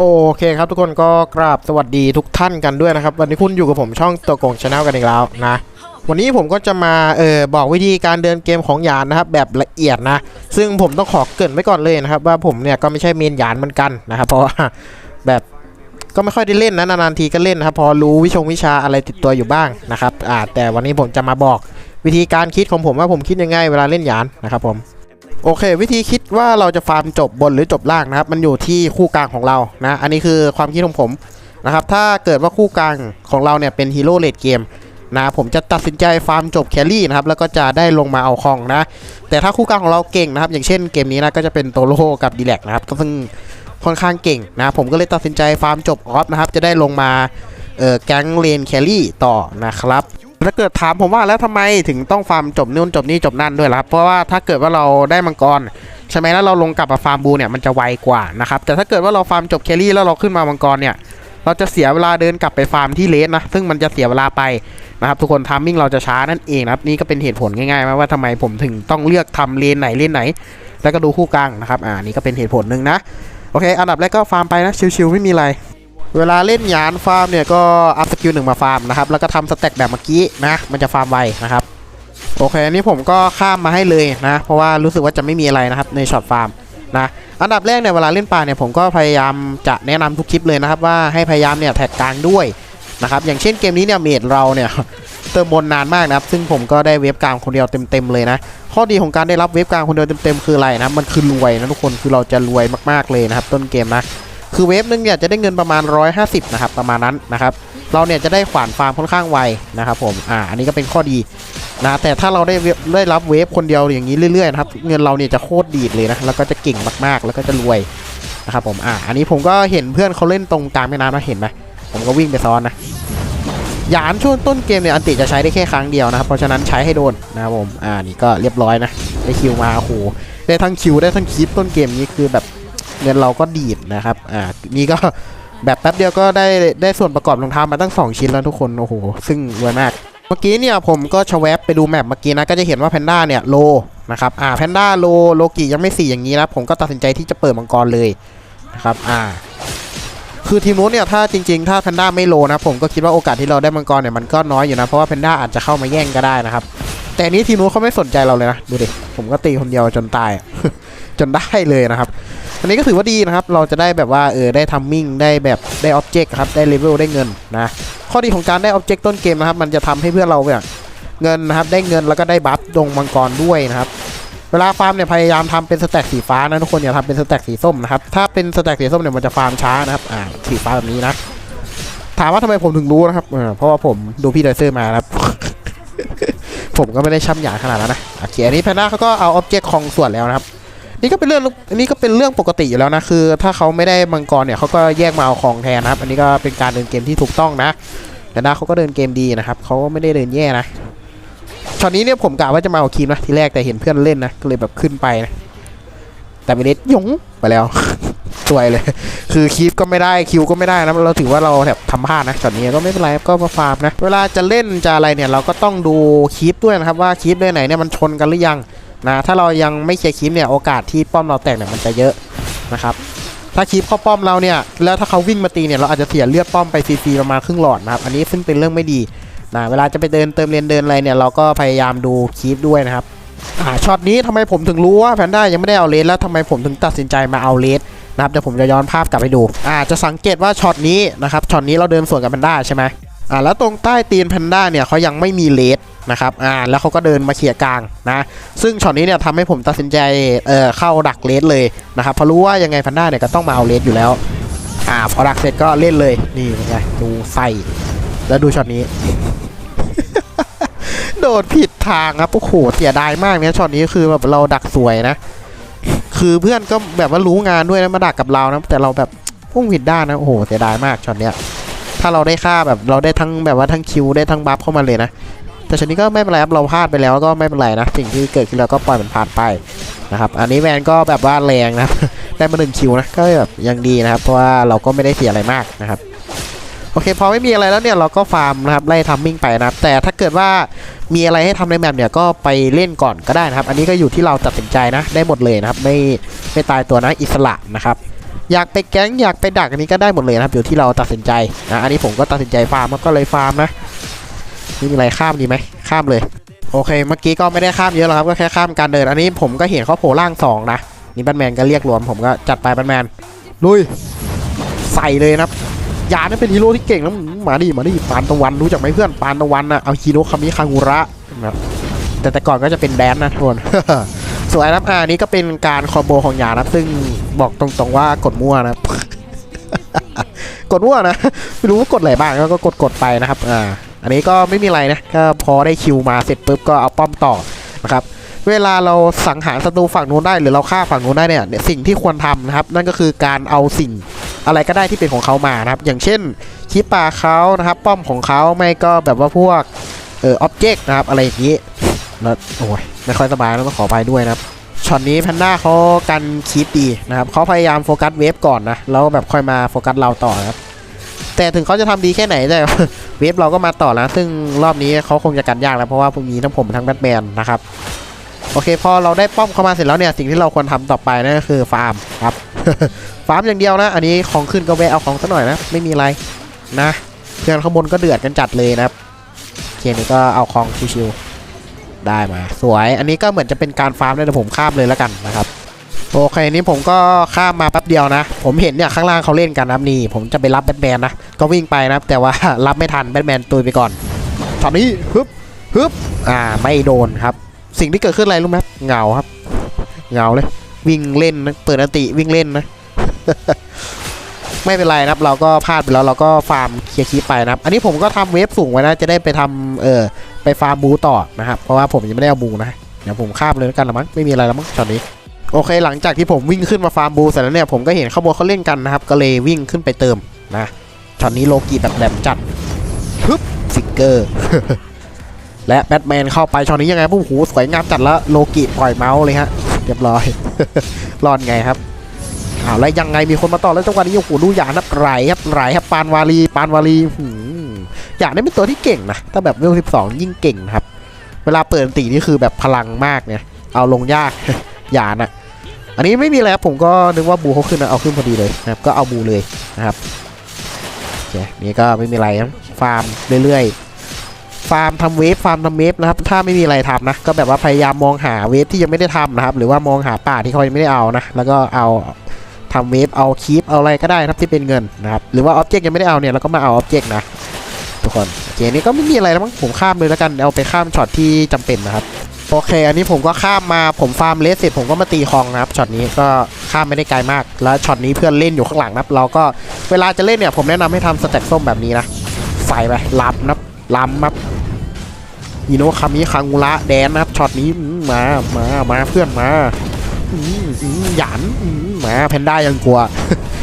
โอเคครับทุกคนก็กราบสวัสดีทุกท่านกันด้วยนะครับ วันนี้คุณอยู่กับผมช่องตัวกงชาแนลกันอีกแล้วนะ วันนี้ผมก็จะมาเออบอกวิธีการเดินเกมของยานนะครับ แบบละเอียดนะ ซึ่งผมต้องขอเกรินไว้ก่อนเลยนะครับ ว่าผมเนี่ยก็ไม่ใช่เมนยานเหมือนกันนะครับ เพราะว่าแบบก็ไม่ค่อยได้เล่นนะนานๆทีก็เล่นนะครับ พอรู้วิชงวิชาอะไรติดตัวอยู่บ้างนะครับอ่าแต่วันนี้ผมจะมาบอกวิธีการคิดของผมว่าผมคิดยังไงเวลาเล่นยานนะครับผม โอเค วิธีคิดว่าเราจะฟาร์มจบบนหรือจบล่างนะครับ มันอยู่ที่คู่กลางของเรานะ อันนี้คือความคิดของผมนะครับ ถ้าเกิดว่าคู่กลางของเราเนี่ยเป็นฮีโร่เลดเกมนะผมจะตัดสินใจฟาร์มจบแครี่นะครับ แล้วก็จะได้ลงมาเอาคองนะ แต่ถ้าคู่กลางของเราเก่งนะครับ อย่างเช่นเกมนี้นะก็จะเป็นโตโร่กับดีแลกนะครับก็ซึ่งค่อนข้างเก่งนะ ผมก็เลยตัดสินใจฟาร์มจบออฟนะครับ จะได้ลงมาเออแก๊งเลนแครี่ต่อนะครับ ถ้าเกิดถามผมว่าแล้วทำไมถึงต้องฟาร์มจบนู่นจบนี่จบนั่นด้วยล่ะครับเพราะว่าถ้าเกิดว่าเราได้มังกรใช่ไหมแล้วเราลงกลับมาฟาร์มบูเนี่ยมันจะไวกว่านะครับแต่ถ้าเกิดว่าเราฟาร์มจบแครี่แล้วเราขึ้นมามังกรเนี่ยเราจะเสียเวลาเดินกลับไปฟาร์มที่เลสนะซึ่งมันจะเสียเวลาไปนะครับทุกคนทามมิ่งเราจะช้านั่นเองนะครับนี่ก็เป็นเหตุผลง่ายๆว่าทำไมผมถึงต้องเลือกทำเลนไหนเลนไหน แล้วก็ดูคู่กลางนะครับอ่านี่ก็เป็นเหตุผลหนึ่งนะโอเคอันดับแรกก็ฟาร์มไปนะชิวๆไม่มีอะไร เวลาเล่นยานฟาร์มเนี่ยก็อัพสกิลหนึ่งมาฟาร์มนะครับ แล้วก็ทำสเต็กแบบเมื่อกี้นะ มันจะฟาร์มไวนะครับ โอเค อันนี้ผมก็ข้ามมาให้เลยนะ เพราะว่ารู้สึกว่าจะไม่มีอะไรนะครับในช็อตฟาร์มนะ อันดับแรกเนี่ยเวลาเล่นป่าเนี่ยผมก็พยายามจะแนะนำทุกคลิปเลยนะครับว่าให้พยายามเนี่ยแท็กกลางด้วยนะครับ อย่างเช่นเกมนี้เนี่ยเมดเราเนี่ยเติมบนนานมากนะครับ ซึ่งผมก็ได้เวฟกลางคนเดียวเต็มๆเลยนะ ข้อดีของการได้รับเวฟกลางคนเดียวเต็มๆคืออะไรนะ มันคือรวยนะทุกคน คือเราจะรวยมากๆเลยนะครับ ต้นเกมนะ คือเวฟนึงเนี่ยจะได้เงินประมาณ 150 นะครับ ประมาณนั้นนะครับ เราเนี่ยจะได้ขวานฟาร์มค่อนข้างไวนะครับผม อ่า อันนี้ก็เป็นข้อดีนะแต่ถ้าเราได้ได้รับเวฟคนเดียวอย่างนี้เรื่อยๆนะครับ เงินเราเนี่ยจะโคตรดีดเลยนะ แล้วก็จะเก่งมากๆ แล้วก็จะรวยนะครับผม อ่า อันนี้ผมก็เห็นเพื่อนเขาเล่นตรงกลางแม่น้ำนะเห็นไหมผมก็วิ่งไปซ้อนนะหยานช่วงต้นเกมเนี่ยอันติจะใช้ได้แค่ครั้งเดียวนะครับ เพราะฉะนั้นใช้ให้โดนนะครับผม อ่า นี่ก็เรียบร้อยนะ ได้คิวมาโอ้โห ได้ทั้งคิวได้ทั้งคีปต้นเกมนี้คือแบบ เงินเราก็ดีดนะครับ อ่า นี่ก็แบบแป๊บเดียวก็ได้ได้ส่วนประกอบรองเท้ามาตั้ง 2 ชิ้นแล้วทุกคน โอ้โห ซึ่งรวยมาก เมื่อกี้เนี่ยผมก็ชแวบไปดูแมปเมื่อกี้นะ ก็จะเห็นว่าแพนด้าเนี่ยโลนะครับ อ่า แพนด้าโลโลกิยังไม่สี่อย่างนี้นะ ผมก็ตัดสินใจที่จะเปิดมังกรเลยนะครับ อ่า คือทีมนู้นเนี่ยถ้าจริงๆ ถ้าแพนด้าไม่โลนะ ผมก็คิดว่าโอกาสที่เราได้มังกรเนี่ยมันก็น้อยอยู่นะ เพราะว่าแพนด้าอาจจะเข้ามาแย่งก็ได้นะครับ แต่นนี้ทีมนู้นเขาไม่สนใจเราเลยนะ ดูดิ ผมก็ตีคนเดียวจนตาย จนได้เลยนะครับ อันนี้ก็ถือว่าดีนะครับ เราจะได้แบบว่าเออได้ทัมมิ่งได้แบบได้ออบเจกต์ครับได้เลเวลได้เงินนะ ข้อดีของการได้ออบเจกต์ต้นเกมนะครับ มันจะทำให้เพื่อนเราแบบเงินนะครับได้เงินแล้วก็ได้บัฟดงมังกรด้วยนะครับเวลาฟาร์มเนี่ยพยายามทำเป็นสแต็กสีฟ้านะทุกคนอย่าทำเป็นสแต็กสีส้มนะครับถ้าเป็นสแต็กสีส้มเนี่ยมันจะฟาร์มช้านะครับอ่าสีฟ้าแบบนี้นะถามว่าทำไมผมถึงรู้นะครับเพราะว่าผมดูพี่ไดเซอร์มานะครับ ผมก็ไม่ได้ช่ำหยาขนาดนั้นนะโอเคอันนี้แพนด้าเขาก็เอาออบเจกต์ของส่วนแล้วนะครับ นี่ก็เป็นเรื่องอันนี้ก็เป็นเรื่องปกติอยู่แล้วนะคือ ถ้าเขาไม่ได้มังกรเนี่ยเขาก็แยกมาเอาของแทนนะครับ อันนี้ก็เป็นการเดินเกมที่ถูกต้องนะแต่ด้าเขาก็เดินเกมดีนะครับเขาไม่ได้เดินแย่นะช็อตนี้เนี่ยผมกะว่าจะมาเอาคีมนะทีแรกแต่เห็นเพื่อนเล่นนะก็เลยแบบขึ้นไปนะแต่ไปเด็ดยงไปแล้วสวยเลย คือคีปก็ไม่ได้คิวก็ไม่ได้นะเราถือว่าเราแบบทำพลาดนะช็อตนี้ก็ไม่เป็นไรก็มาฟาร์มนะ เวลาจะเล่นจะอะไรเนี่ยเราก็ต้องดูคีปด้วยนะครับว่าคีปด้วยไหนเนี่ยมันชนกันหรือยัง นะถ้าเรายังไม่เคลียร์คลิปเนี่ยโอกาสที่ป้อมเราแตกเนี่ยมันจะเยอะนะครับถ้าคลิปเข้าป้อมเราเนี่ยแล้วถ้าเขาวิ่งมาตีเนี่ยเราอาจจะเสียเลือดป้อมไปฟรีๆประมาณครึ่งหลอดนะครับอันนี้ซึ่งเป็นเรื่องไม่ดีนะเวลาจะไปเดินเติมเรียนเดินอะไรเนี่ยเราก็พยายามดูคลิปด้วยนะครับอ่าช็อตนี้ทำไมผมถึงรู้ว่าแพนด้ายังไม่ได้เอาเลสแล้วทำไมผมถึงตัดสินใจมาเอาเลสนะครับเดี๋ยวผมจะย้อนภาพกลับไปดูอ่าจะสังเกตว่าช็อตนี้นะครับช็อตนี้เราเดินสวนกับแพนด้าใช่ไหม อ่าแล้วตรงใต้ตีนแพนด้าเนี่ยเขายังไม่มีเลสนะครับอ่าแล้วเขาก็เดินมาเขี่ยกลางนะซึ่งช็อตนี้เนี่ยทำให้ผมตัดสินใจเอ่อเข้าดักเลสเลยนะครับเพราะรู้ว่ายังไงพันด้าเนี่ยก็ต้องมาเอาเลสอยู่แล้วอ่าพอดักเสร็จก็เล่นเลยนี่ไงดูใส่แล้วดูช็อตนี้ โดดผิดทางครับโอ้โหเสียดายมากเนี่ยช็อตนี้คือแบบเราดักสวยนะ คือเพื่อนก็แบบว่ารู้งานด้วยนะมาดักกับเรานะแต่เราแบบพุ่งผิดด้านนะโอ้โหเสียดายมากช็อตเนี้ย ถ้าเราได้ค่าแบบเราได้ทั้งแบบว่าทั้งคิวได้ทั้งบัฟเข้ามาเลยนะ แต่ชนนี้ก็ไม่เป็นไรครับเราพลาดไปแล้วก็ไม่เป็นไรนะ สิ่งที่เกิดขึ้นแล้วก็ปล่อยมันผ่านไปนะครับ อันนี้แวนก็แบบว่าแรงนะได้มาหนึ่งคิวนะก็แบบยังดีนะครับ เพราะว่าเราก็ไม่ได้เสียอะไรมากนะครับโอเคพอไม่มีอะไรแล้วเนี่ยเราก็ฟาร์มนะครับไล่ทัมมิ่งไปนะครับ แต่ถ้าเกิดว่ามีอะไรให้ทำในแมปเนี่ยก็ไปเล่นก่อนก็ได้นะครับ อันนี้ก็อยู่ที่เราตัดสินใจนะ ได้หมดเลยนะครับ ไม่ไม่ตายตัวนะอิสระนะครับ อยากไปแก๊งอยากไปดักอันนี้ก็ได้หมดเลยนะครับอยู่ที่เราตัดสินใจนะอันนี้ผมก็ตัดสินใจฟาร์มก็เลยฟาร์มนะนี่มีอะไรข้ามดีไหมข้ามเลยโอเค เมื่อกี้ก็ไม่ได้ข้ามเยอะหรอกครับก็แค่ข้ามการเดินอันนี้ผมก็เห็นเขาโผล่ล่างสองนะนี่แบทแมนก็เรียกรวมผมก็จัดไปแบทแมนลุยใส่เลยนะครับยานี่เป็นฮีโร่ที่เก่งนะอืมมาดิมาดิปานตะวันรู้จักไหมเพื่อนปานตะวันนะเอาฮีโร่คามิคางูระนะแต่แต่ก่อนก็จะเป็นแดนนะทุกคน ส่วนะครับอ่านี้ก็เป็นการคอมโบของยานะซึ่งบอกตรงๆว่ากดมั่วนะกดมั่วนะไม่รู้ว่ากดอะไรบ้างก็กดกดๆไปนะครับอ่าอันนี้ก็ไม่มีอะไรนะก็พอได้คิวมาเสร็จปุ๊บก็เอาป้อมต่อนะครับเวลาเราสังหารศัตรูฝั่งนู้นได้หรือเราฆ่าฝั่งนู้นได้เนี่ยสิ่งที่ควรทำนะครับ นั่นก็คือการเอาสิ่งอะไรก็ได้ที่เป็นของเขามานะครับ อย่างเช่นคีปาเขานะครับ ป้อมของเขาไม่ก็แบบว่าพวกเอ่ออ็อบเจกต์นะครับ อะไรอย่างนี้ แล้วโอ้ยไม่ค่อยสบายแล้วต้องขอไปด้วยนะครับช็อตนี้แพนด้าเขากันคีปดีนะครับเขาพยายามโฟกัสเวฟก่อนนะแล้วแบบค่อยมาโฟกัสเราต่อนะครับแต่ถึงเขาจะทำดีแค่ไหนแต่เวฟเราก็มาต่อแล้วซึ่งรอบนี้เขาคงจะกันยากแล้วเพราะว่าพวกนี้ทั้งผมทั้งแบทแมนนะครับโอเคพอเราได้ป้อมเข้ามาเสร็จแล้วเนี่ยสิ่งที่เราควรทำต่อไปนั่นก็คือฟาร์มครับฟาร์มอย่างเดียวนะ อันนี้ของขึ้นก็แวะเอาของสักหน่อยนะไม่มีอะไรนะเพื่อนข้างบนก็เดือดกันจัดเลยนะครับโอเคนี่ก็เอาของชิวๆ ได้มา สวยอันนี้ก็เหมือนจะเป็นการฟาร์มเลยแต่ผมข้ามเลยแล้วกันนะครับโอเคนี่ผมก็ข้ามมาแป๊บเดียวนะ ผมเห็นเนี่ยข้างล่างเขาเล่นกันนับนี่ผมจะไปรับแบทแมนนะก็วิ่งไปนะแต่ว่ารับไม่ทันแบทแมนตุยไปก่อนช็อตนี้ฮึบฮึบอ่าไม่โดนครับ สิ่งที่เกิดขึ้นอะไรรู้ไหมเหงาครับเหงาเลย วิ่งเล่นนะเปิดอันติวิ่งเล่นนะไม่เป็นไรนะครับเราก็พลาดไปแล้วเราก็ฟาร์มเคลียร์คีไปนะครับ อันนี้ผมก็ทำเวฟสูงไว้นะจะได้ไปทำเออ ไปฟาร์มบูต่อนะครับเพราะว่าผมยังไม่ได้เอาบูนะเดี๋ยวผมข้ามเลยแล้วกันละมั้งไม่มีอะไรล้วมั้งช็อตนี้โอเค หลังจากที่ผมวิ่งขึ้นมาฟาร์มบูเสร็จแล้วเนี่ยผมก็เห็นข้าบนเขาเล่นกันนะครับก็เลยวิ่งขึ้นไปเติมนะช็อตนี้โลกีแบบแบบจัดฮึบฟิกเกอร์และแบทแมนเข้าไปช็อตนี้ยังไงปุ๊บโอ้โหสวยงามจัดแล้วโลกิปล่อยเมาส์เลยฮะเรียบร้อยรอดไงครับอ้าวแล้วยังไงมีคนมาต่อแล้วจังหวะนี้โอ้โหดูหยาดนะไหลครับไหลครับปานวาลีปานวาลีหืม หยาดนี่เป็นตัวที่เก่งนะถ้าแบบเวลสิบสองยิ่งเก่งนะครับ เวลาเปิดตีนี่คือแบบพลังมากเนี่ย เอาลงยากยาดน่ะอันนี้ไม่มีอะไรผมก็นึกว่าบูเขาขึ้นนะเอาขึ้นพอดีเลยนะครับ ก็เอาบูเลยนะครับโอเคนี่ก็ไม่มีอะไรครับฟาร์มเรื่อยๆ ฟาร์มทำเวฟฟาร์มทำเวฟนะครับ ถ้าไม่มีอะไรทำนะ ก็แบบว่าพยายามมองหาเวฟที่ยังไม่ได้ทำนะครับ หรือว่ามองหาป่าที่เขายังไม่ได้เอานะ แล้วก็เอาทำเวฟเอาคีปเอาอะไรก็ได้นะครับที่เป็นเงินนะครับ หรือว่าออบเจกต์ยังไม่ได้เอาเนี่ยเราก็มาเอาออบเจกต์นะ ทุกคนโอเคนี่ก็ไม่มีอะไรแล้วมั้งผมข้ามเลยแล้วกันเอาไปข้ามช็อตที่จำเป็นนะครับโอเค อันนี้ผมก็ข้ามมาผมฟาร์มเลสเสร็จผมก็มาตีคลองนะครับช็อตนี้ก็ข้ามไม่ได้ไกลมาก แล้วช็อตนี้เพื่อนเล่นอยู่ข้างหลังนะครับเราก็เวลาจะเล่นเนี่ยผมแนะนำให้ทำสแต็กส้มแบบนี้นะใส่ไปล้ำนะลับล้ำครับอิโนคามิคังุระแดนนะครับช็อตนี้มามามาเพื่อนมาหยันมาแพนด้ายังกลัว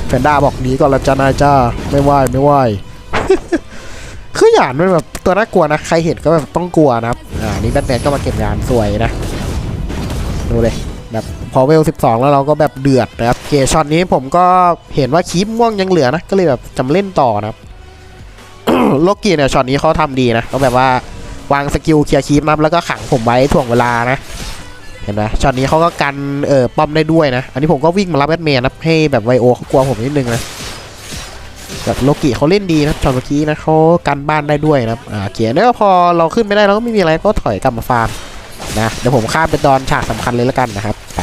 แพนด้าบอกหนีก่อนละจ้านายจ้าไม่ไหวไม่ไหว คือหยานมันแบบตัวน่ากลัวนะ ใครเห็นก็แบบต้องกลัวนะครับ อ่า นี่แบทแมนก็มาเก็บงานสวยนะ ดูเลย แบบพอเวล 12 แล้วเราก็แบบเดือดนะครับเกช็อตนี้ผมก็เห็นว่าคีปม่วงยังเหลือนะ ก็เลยแบบจำเล่นต่อนะครับ โลกีเนี่ยช็อตนี้เขาทำดีนะเขาแบบว่าวางสกิลเคลียร์คีปนะครับแล้วก็ขังผมไว้ถ่วงเวลานะเห็นไหมช็อตนี้เขาก็กันเอ่อป้อมได้ด้วยนะ อันนี้ผมก็วิ่งมารับแบทแมนนะให้แบบไวโอเขากลัวผมนิดนึงนะ แบบโลกิเขาเล่นดีนะช็อตเมื่อกี้นะเขากันบ้านได้ด้วยนะอ่าเขียนแล้วพอเราขึ้นไม่ได้เราก็ไม่มีอะไรก็ถอยกลับมาฟาร์มนะเดี๋ยวผมข้ามไปตอนฉากสำคัญเลยแล้วกันนะครับไป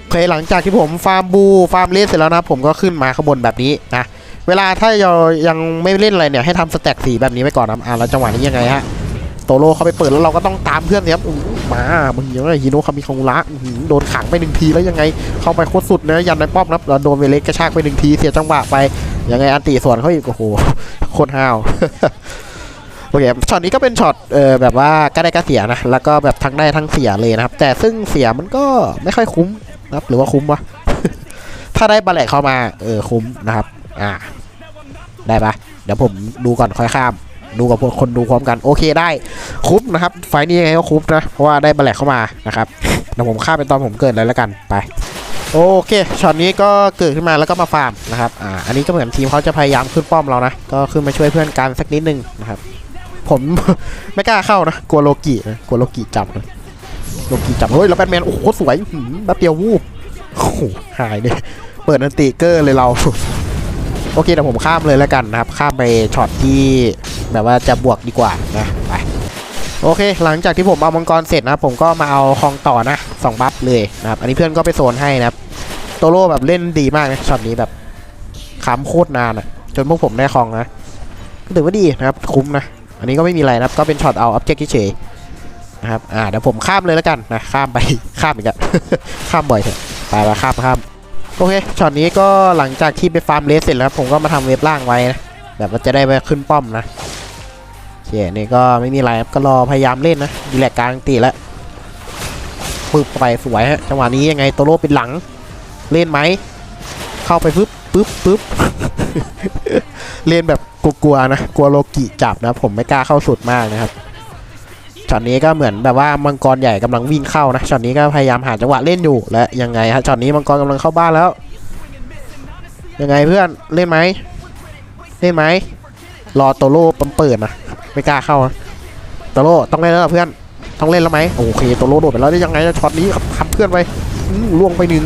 โอเคหลังจากที่ผมฟาร์มบูฟาร์มเลสเสร็จแล้วนะผมก็ขึ้นมาข้างบนแบบนี้นะเวลาถ้าเรายังไม่เล่นอะไรเนี่ยให้ทำสแต็กสีแบบนี้ไว้ก่อนนะอ่าแล้วจังหวะนี้ยังไงฮะโตโร่เขาไปเปิดแล้วเราก็ต้องตามเพื่อนสิครับอู้มามึงยังไงฮิโนะคามิคงระโดนขังไปหนึ่งทีแล้วยังไงเข้าไปโคตรสุดนะยันในป้อมนะเราโดนเวเลสกระชากไปหนึ่งทีเสียจังหวะไป ยังไงอันตีส่วนเขาอีกโอ้โหโคตรห้าวโอเคช็อตนี้ก็เป็นช็อตเออแบบว่าก็ได้ก็เสียนะ แล้วก็แบบทั้งได้ทั้งเสียเลยนะครับ แต่ซึ่งเสียมันก็ไม่ค่อยคุ้มนะครับ หรือว่าคุ้มวะถ้าได้บาแลกเข้ามาเออคุ้มนะครับ อ่า ได้ปะเดี๋ยวผมดูก่อนค่อยข้าม ดูกับคนดูพร้อมกันโอเคได้คุ้มนะครับ ไฟนี้ยังไงก็คุ้มนะเพราะว่าได้บาแลกเข้ามานะครับเดี๋ยวผมข้ามเป็นตอนผมเกิดเลยแล้วกันไป โอเคช็อตนี้ก็เกิดขึ้นมาแล้วก็มาฟาร์มนะครับอ่าอันนี้ก็เหมือนทีมเขาจะพยายามขึ้นป้อมเรานะก็ขึ้นมาช่วยเพื่อนกันสักนิดนึงนะครับ ผมไม่กล้าเข้านะกลัวโลกินะกลัวโลกิจับนะโลกิจับเฮ้ยแล้วแบทแมนโอ้โหสวยแป๊บเดียววูบโอ้โหหายเลยเปิดอันติเกอร์เลยเราโอเคเดี๋ยวผมข้ามเลยแล้วกันนะครับ ข้ามไปช็อตที่แบบว่าจะบวกดีกว่านะไปโอเค หลังจากที่ผมเอามังกรเสร็จนะครับผมก็มาเอาคองต่อนะสองบัฟเลยนะครับ อันนี้เพื่อนก็ไปโซนให้นะครับ โตโร่แบบเล่นดีมากนะช็อตนี้แบบค้ำโคตรนานอะจนพวกผมได้คลองนะก็ถือว่าดีนะครับคุ้มนะ อันนี้ก็ไม่มีอะไรนะครับก็เป็นช็อตเอาออบเจกต์เฉยนะครับอ่าเดี๋ยวผมข้ามเลยแล้วกันนะข้ามไปข้ามอีกอะข้ามบ่อยเถอะไปไปข้ามข้ามโอเคช็อตนี้ก็หลังจากที่ไปฟาร์มเลสเสร็จแล้วผมก็มาทำเว็บล่างไว้นะแบบว่าจะได้ไปขึ้นป้อมนะโอเคนี่ก็ไม่มีอะไรครับก็รอพยายามเล่นนะดีแลกกลางตีแล้วปึ๊บไปสวยฮะจังหวะนี้ยังไงโตโร่เป็นหลัง เล่นไหม เข้าไปปึ๊บปึ๊บปึ๊บเล่นแบบกลัวๆนะ กลัวโลกิจับนะ ผมไม่กล้าเข้าสุดมากนะครับช็อตนี้ก็เหมือนแบบว่ามังกรใหญ่กำลังวิ่งเข้านะช็อตนี้ก็พยายามหาจังหวะเล่นอยู่และยังไงฮะช็อตนี้มังกรกำลังเข้าบ้านแล้ว ยังไงเพื่อนเล่นไหมเล่นไหมรอโตโร่ปั๊มเปิดนะไม่กล้าเข้านะโตโร่ต้องเล่นแล้วเพื่อนต้องเล่นแล้วไหมโอเคโตโร่โดดไปแล้วได้ยังไงช็อตนี้ครับทำเพื่อนไว้ล่วงไปหนึ่ง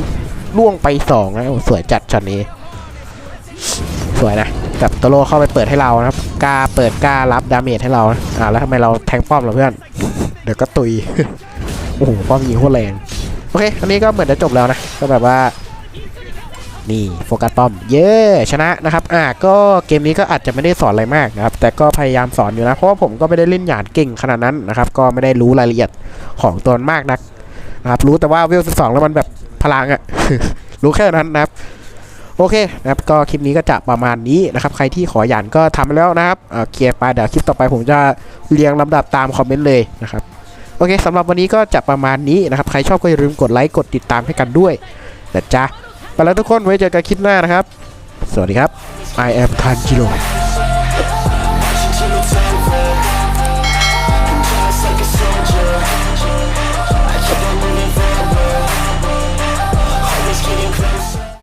ล่วงไปสองนะสวยจัดช็อตนี้ สวยนะแบบโตโร่เข้าไปเปิดให้เรานะครับกล้าเปิดกล้ารับดาเมจให้เรานะอ่าแล้วทำไมเราแทงป้อมล่ะเพื่อน เดี๋ยวก็ตุยโอ้โหป้อมยิงโคตรแรงโอเคอันนี้ก็เหมือนจะจบแล้วนะก็แบบว่านี่โฟกัสป้อมเย้ชนะนะครับอ่าก็เกมนี้ก็อาจจะไม่ได้สอนอะไรมากนะครับ แต่ก็พยายามสอนอยู่นะ เพราะว่าผมก็ไม่ได้เล่นหยาดเก่งขนาดนั้นนะครับ ก็ไม่ได้รู้รายละเอียดของตัวมันมากนักนะครับรู้แต่ว่าเวล12แล้วมันแบบ พลังอะรู้แค่นั้นนะครับ โอเคนะครับก็คลิปนี้ก็จะประมาณนี้นะครับ ใครที่ขอหยานก็ทำไปแล้วนะครับเคลียร์ไปเดี๋ยวคลิปต่อไปผมจะเรียงลำดับตามคอมเมนต์เลยนะครับโอเคสำหรับวันนี้ก็จะประมาณนี้นะครับ ใครชอบก็อย่าลืมกดไลค์กดติดตามให้กันด้วยนะจ๊ะไปแล้วทุกคนไว้เจอกันคลิปหน้านะครับ สวัสดีครับ I am Tanjiro